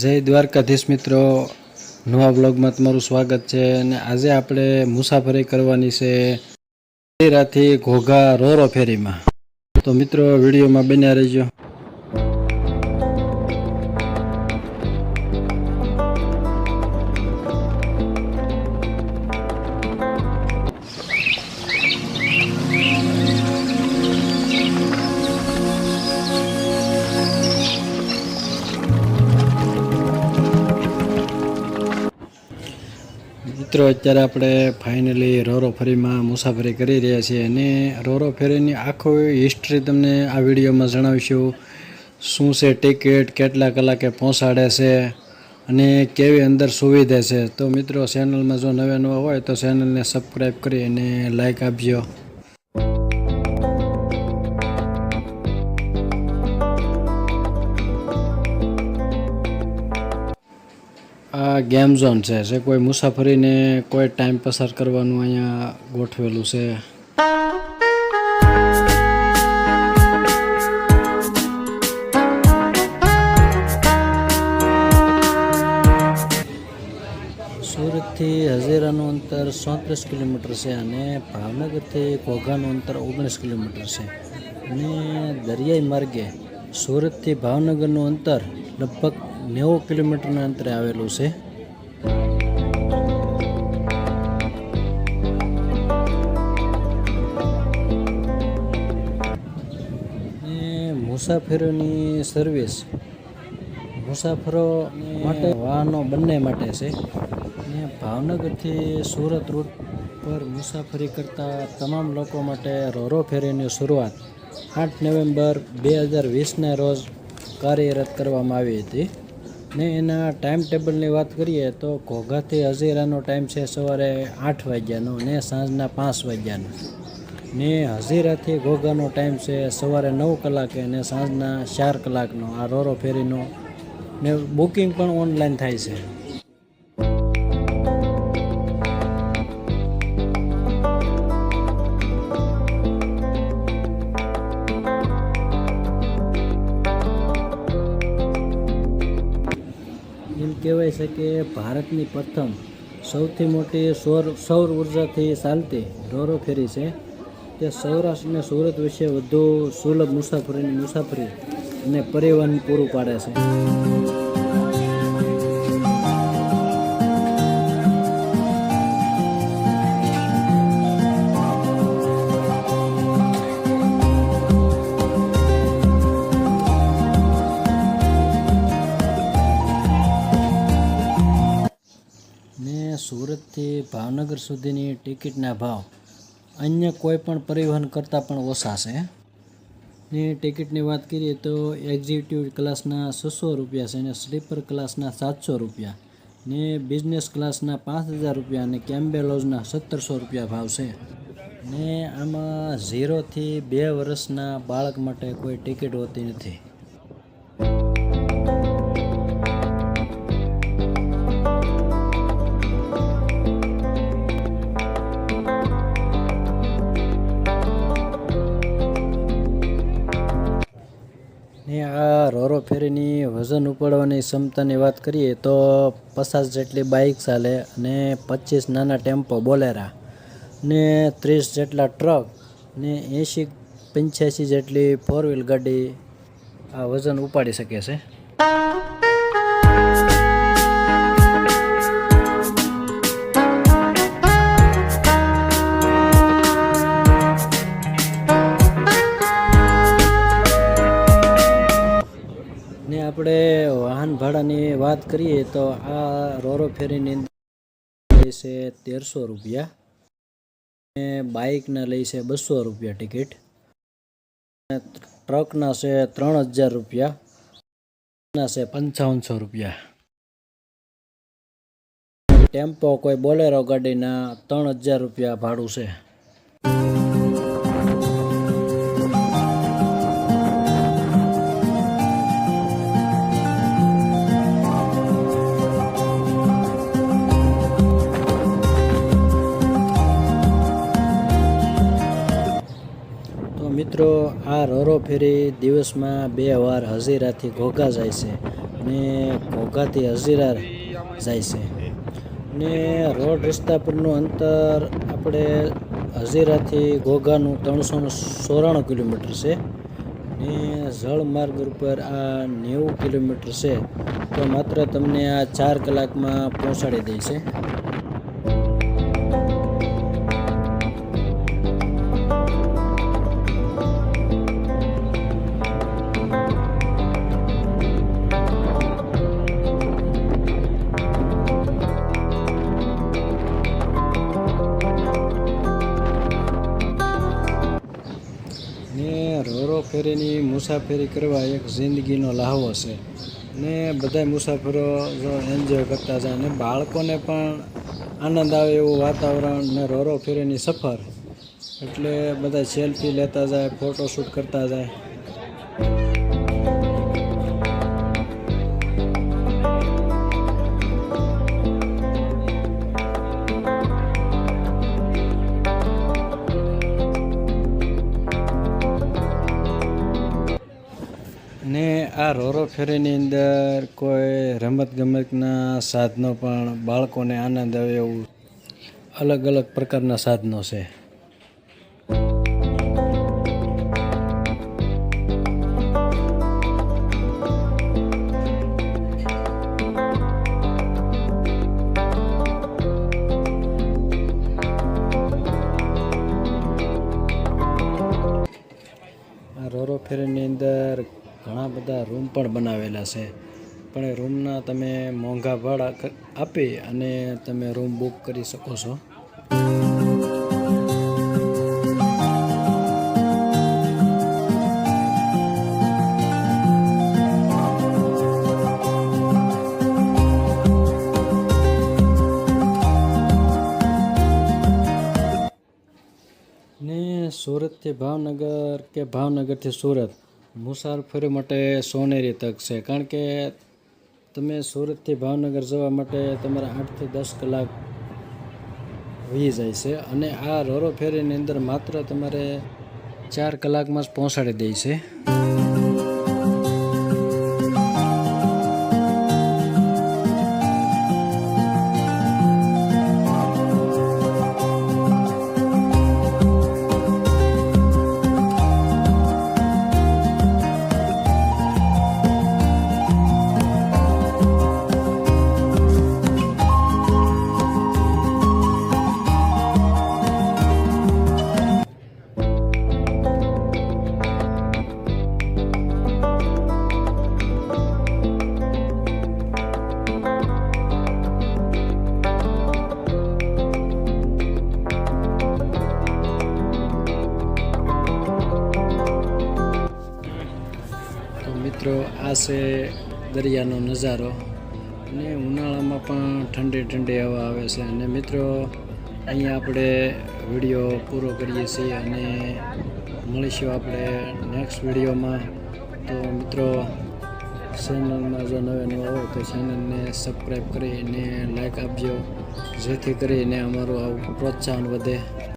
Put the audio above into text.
જય દ્વારકાધીશ મિત્રો. નવા બ્લોગમાં તમારું સ્વાગત છે અને આજે આપણે મુસાફરી કરવાની છે રાથી ઘોઘા રોરો ફેરીમાં. તો મિત્રો, વિડીયોમાં બન્યા રહેજો. મિત્રો, અત્યારે આપણે ફાઇનલી રોરો ફેરીમાં મુસાફરી કરી રહ્યા છીએ અને રોરો ફેરીની આખો હિસ્ટ્રી તમને આ વિડીયોમાં જણાવીશું. શું છે ટિકિટ કેટલા કલાકે પહોંચાડે છે અને કેવી અંદર સુવિધા છે. તો મિત્રો ચેનલમાં જો નવા નવા હોય તો ચેનલને સબસ્ક્રાઈબ કરી અને લાઈક આપજો. આ ગેમ ઝોન છે, જે કોઈ મુસાફરીને કોઈ ટાઈમ પસાર કરવાનું અહીંયા ગોઠવેલું છે. સુરતથી હઝેરાનું અંતર સોત્રીસ કિલોમીટર છે અને ભાવનગરથી ઘોઘાનું અંતર ઓગણીસ કિલોમીટર છે. અને દરિયાઈ માર્ગે સુરતથી ભાવનગરનું અંતર લગભગ નેવું કિલોમીટરના અંતરે આવેલું છે. મુસાફરોની સર્વિસ. મુસાફરો માટે વાહનો બંને માટે છે. ને ભાવનગરથી સુરત રૂટ પર મુસાફરી કરતા તમામ લોકો માટે રોરો ફેરીની શરૂઆત આઠ નવેમ્બર બે હજાર વીસના રોજ કાર્યરત કરવામાં આવી હતી. ને એના ટાઈમ ટેબલની વાત કરીએ તો ઘોઘાથી હઝીરાનો ટાઈમ છે સવારે આઠ વાગ્યાનો ને સાંજના પાંચ વાગ્યાનો. ને હઝીરાથી ઘોઘાનો ટાઈમ છે સવારે નવ કલાકે અને સાંજના ચાર કલાકનો, આ રોરો ફેરીનો. ને બુકિંગ પણ ઓનલાઈન થાય છે. એમ શકીએ ભારતની પ્રથમ સૌથી મોટી સૌર સૌર ઉર્જાથી ચાલતી ઢોરો ફેરી છે. તે સૌરાષ્ટ્ર સુરત વિશે વધુ સુલભ મુસાફરીની મુસાફરી અને પરિવહન પૂરું પાડે છે. ભાવનગર સુધીની ટિકિટના ભાવ અન્ય કોઈ પણ પરિવહન કરતાં પણ ઓછા છે. ને ટિકિટની વાત કરીએ તો એક્ઝિક્યુટિવ ક્લાસના છસો રૂપિયા છે અને સ્લીપર ક્લાસના સાતસો રૂપિયા ને બિઝનેસ ક્લાસના પાંચ હજાર રૂપિયા અને કેમ્બેલોઝના સત્તરસો રૂપિયા ભાવ છે. ને આમાં ઝીરોથી બે વર્ષના બાળક માટે કોઈ ટિકિટ હોતી નથી. ને આ રોરો ફેરીની વજન ઉપાડવાની ક્ષમતાની વાત કરીએ તો પચાસ જેટલી બાઇક ચાલે અને પચીસ નાના ટેમ્પો બોલેરા ને ત્રીસ જેટલા ટ્રક ને એંશી પંચ્યાસી જેટલી ફોર વ્હીલ ગાડી આ વજન ઉપાડી શકે છે. આપણે વાહન ભાડાની વાત કરીએ તો આ રોરો ફેરીની અંદર છે તેરસો રૂપિયા ને બાઇકના લઈશે બસો રૂપિયા ટિકિટ. ટ્રકના છે ત્રણ હજાર રૂપિયા. છે પંચાવનસો રૂપિયા. ટેમ્પો કોઈ બોલેરો ગાડીના ત્રણ હજાર રૂપિયા ભાડું છે. આ રોરો ફેરી દિવસમાં બે વાર હજીરાથી ઘોઘા જાય છે ને ઘોઘાથી હજીરા જાય છે. ને રોડ રસ્તા પરનું અંતર આપણે હજીરાથી ઘોઘાનું ત્રણસો ને ચોરાણું કિલોમીટર છે. ને જળમાર્ગ ઉપર આ નેવું કિલોમીટર છે. તો માત્ર તમને આ ચાર કલાકમાં પહોંચાડી દે છે. રોરો ફેરીની મુસાફરી કરવા એક જિંદગીનો લહાવો છે. ને બધા મુસાફરો જો એન્જોય કરતા જાય ને બાળકોને પણ આનંદ આવે એવું વાતાવરણ ને રોરો ફેરીની સફર. એટલે બધા સેલ્ફી લેતા જાય ફોટોશૂટ કરતા જાય. આ રોરો ફેરીની અંદર કોઈ રમત ગમતના સાધનો પણ બાળકોને આનંદ આવે એવું અલગ અલગ પ્રકારના સાધનો છે. આ રોરો ફેરીની અંદર ઘણા બધા રૂમ પણ બનાવેલા છે. પણ એ રૂમના તમે મોંઘા ભાડા આપી અને તમે રૂમ બુક કરી શકો છો. ને સુરતથી ભાવનગર કે ભાવનગરથી સુરત? મુસાફરી માટે સોનેરી તક છે. કારણ કે તમે સુરતથી ભાવનગર જવા માટે તમારે આઠથી દસ કલાક વહી જાય છે અને આ રોરો ફેરીની અંદર માત્ર તમારે ચાર કલાકમાં જ પહોંચાડી દે છે. મિત્રો, આ છે દરિયાનો નજારો. અને ઉનાળામાં પણ ઠંડી ઠંડી હવા આવે છે. અને મિત્રો, અહીંયા આપણે વીડિયો પૂરો કરીએ છીએ અને મળીશું આપણે નેક્સ્ટ વિડીયોમાં. તો મિત્રો ચેનલમાં જો નવે નવા હોય તો ચેનલને સબસ્ક્રાઈબ કરીને લાઈક આપજો. જેથી કરીને અમારું આવું પ્રોત્સાહન વધે.